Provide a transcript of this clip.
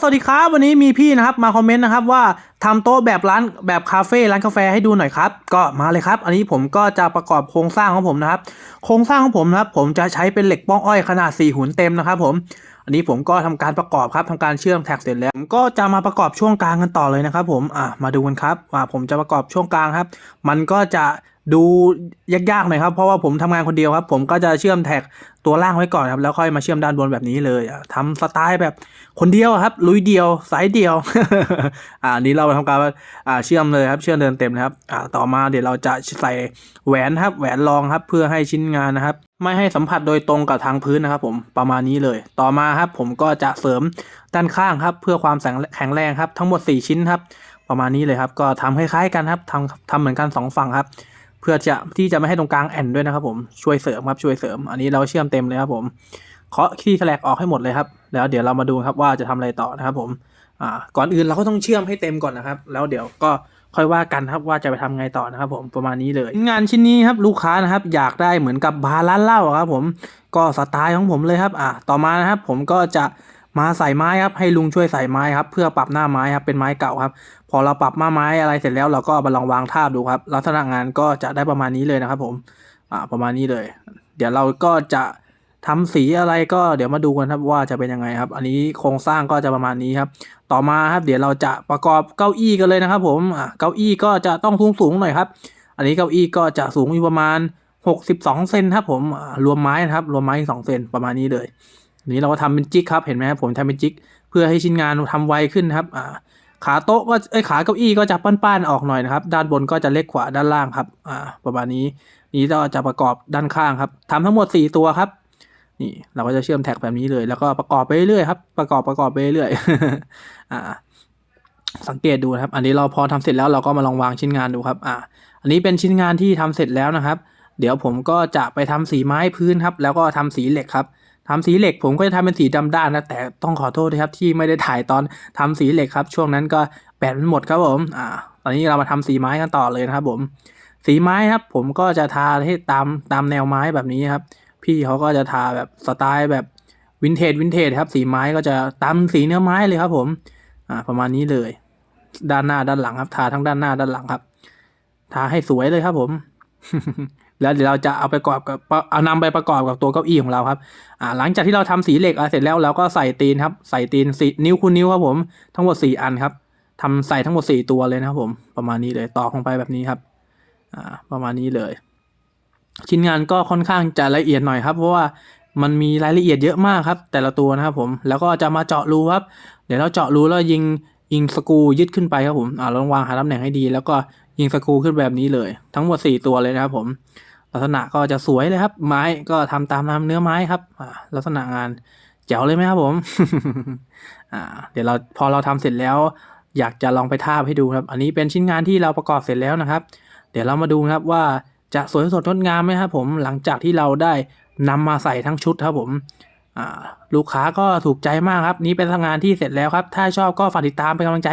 สวัสดีครับ วันนี้มีพี่นะครับมาคอมเมนต์นะครับว่าทำโต๊ะแบบร้านแบบคาเฟ่ร้านกาแฟให้ดูหน่อยครับ ก็มาเลยครับ อันนี้ผมก็จะประกอบโครงสร้างของผมนะครับ โครงสร้างของผมนะครับ ผมจะใช้เป็นเหล็กป้องอ้อยขนาด 4 หุ่นเต็มนะครับผม อันนี้ผมก็ทำการประกอบครับทำการเชื่อมแท็กเสร็จแล้วผมก็จะมาประกอบช่วงกลางกันต่อเลยนะครับ ผมอะมาดูกันครับว่าผมจะประกอบช่วงกลางครับ มันก็จะ ดูยากๆหน่อยครับ เพราะว่าผมทำงานคนเดียวครับ ผมก็จะเชื่อมแท็กตัวล่างไว้ก่อนครับ แล้วค่อยมาเชื่อมด้านบนแบบนี้เลยอะทำสไตล์แบบคนเดียวครับ ลุยเดียวสายเดียว อ่านี้เราทำการอ่าเชื่อมเลยครับ เชื่อมเดินเต็มนะครับ อ่าต่อมาเดี๋ยวเราจะใส่แหวนครับ แหวนรองครับ เพื่อให้ชิ้นงานนะครับ ไม่ให้สัมผัสโดยตรงกับทางพื้นนะครับ ผมประมาณนี้เลย ต่อมาครับ ผมก็จะเสริมด้านข้างครับ เพื่อความแข็งแรงครับ ทั้งหมด 4 ชิ้นครับ ประมาณนี้เลยครับ ก็ทำคล้ายๆกันครับทำทำเหมือนกันสองฝั่งครับ เพื่อจะที่จะไม่ให้ตรงกลางแอนด้วยนะครับผมช่วยเสริมครับช่วยเสริม อันนี้เราเชื่อมเต็มเลยครับผมเคาะขี้แฉลกออกให้หมดเลยครับ แล้วเดี๋ยวเรามาดูครับว่าจะทำอะไรต่อนะครับผมอ่าก่อนอื่นเราก็ต้องเชื่อมให้เต็มก่อนนะครับ แล้วเดี๋ยวก็ค่อยว่ากันครับว่าจะไปทำไงต่อนะครับผมประมาณนี้เลย งานชิ้นนี้ครับลูกค้านะครับอยากได้เหมือนกับบาร์ร้านเหล้าครับผมก็สไตล์ของผมเลยครับอ่าต่อมานะครับผมก็จะ มาใส่ไม้ครับให้ลุงช่วยใส่ไม้ครับเพื่อปรับหน้าไม้ครับเป็นไม้เก่าครับ พอเราปรับหน้าไม้อะไรเสร็จแล้วเราก็เอามาลองวางท่าบดูครับ ลักษณะงานก็จะได้ประมาณนี้เลยนะครับ ผมอ่าประมาณนี้เลย เดี๋ยวเราก็จะทำสีอะไรก็เดี๋ยวมาดูกันครับว่าจะเป็นยังไงครับ อันนี้โครงสร้างก็จะประมาณนี้ครับ ต่อมาครับ เดี๋ยวเราจะประกอบเก้าอี้กันเลยนะครับ ผมอ่าเก้าอี้ก็จะต้องสูงสูงหน่อยครับ อันนี้เก้าอี้ก็จะสูงอยู่ประมาณ 62 เซนครับผมรวมไม้นะครับ รวมไม้2เซนประมาณนี้เลย นนี้เราก็ทำเป็นจิกครับเห็นไหมครับผมทำเป็นจิกเพื่อให้ชิ้นงานทำไวขึ้นครับอ่าขาโต๊ะก็เอ้ยขาเก้าอี้ก็จะป้านๆออกหน่อยนะครับ ด้านบนก็จะเล็กกว่าด้านล่างครับอ่าประมาณนี้นี้ก็จะประกอบด้านข้างครับทำทั้งหมด 4 ตัวครับนี่เราก็จะเชื่อมแท็กแบบนี้เลย แล้วก็ประกอบไปเรื่อยครับ ประกอบประกอบไปเรื่อยอ่าสังเกตดูนะครับ อันนี้เราพอทำเสร็จแล้วเราก็มาลองวางชิ้นงานดูครับอ่าอันนี้เป็นชิ้นงานที่ทำเสร็จแล้วนะครับ เดี๋ยวผมก็จะไปทำสีไม้พื้นครับ แล้วก็ทำสีเหล็กครับ ทำสีเหล็กผมก็จะทำเป็นสีดำด้านนะแต่ต้องขอโทษด้วยครับที่ไม่ได้ถ่ายตอนทำสีเหล็กครับ ช่วงนั้นก็แบตมันหมดครับผมอ่าตอนนี้เรามาทำสีไม้กันต่อเลยนะครับผมสีไม้ครับ ผมก็จะทาให้ตามตามแนวไม้แบบนี้ครับ พี่เขาก็จะทาแบบสไตล์แบบวินเทจวินเทจครับ สีไม้ก็จะตามสีเนื้อไม้เลยครับ ผมอ่าประมาณนี้เลย ด้านหน้าด้านหลังครับ ทาทั้งด้านหน้าด้านหลังครับ ทาให้สวยเลยครับผม แล้วเดี๋ยวเราจะเอาไปประกอบกับเอานำไปประกอบกับตัวเก้าอี้ของเราครับอ่าหลังจากที่เราทำสีเหล็กเสร็จแล้วเราก็ใส่ตีนครับใส่ตีนสีนิ้วคูณนิ้วครับผมทั้งหมดสี่อันครับทำใส่ทั้งหมดสี่ตัวเลยนะครับผมประมาณนี้เลยตอกลงไปแบบนี้ครับอ่าประมาณนี้เลย ชิ้นงานก็ค่อนข้างจะละเอียดหน่อยครับเพราะว่ามันมีรายละเอียดเยอะมากครับ แต่ละตัวนะครับผมแล้วก็จะมาเจาะรูครับ เดี๋ยวเราเจาะรูแล้วยิงยิงสกูยึดขึ้นไปครับผมอ่าลองวางหาตำแหน่งให้ดี แล้วก็ ยิงสกูขึ้นแบบนี้เลย ทั้งหมดสี่ตัวเลยนะครับผม ลักษณะก็จะสวยเลยครับ ไม้ก็ทำตามน้ำเนื้อไม้ครับลักษณะงานเจ๋วเลยไหมครับผมเดี๋ยวเราพอเราทำเสร็จแล้ว อยากจะลองไปทาบให้ดูครับ อันนี้เป็นชิ้นงานที่เราประกอบเสร็จแล้วนะครับ เดี๋ยวเรามาดูครับว่าจะสวยสดงดงามไหมครับผมหลังจากที่เราได้นำมาใส่ทั้งชุดครับผมลูกค้าก็ถูกใจมากครับ นี้เป็นงานที่เสร็จแล้วครับ ถ้าชอบก็ฝากติดตามเป็นกำลังใจ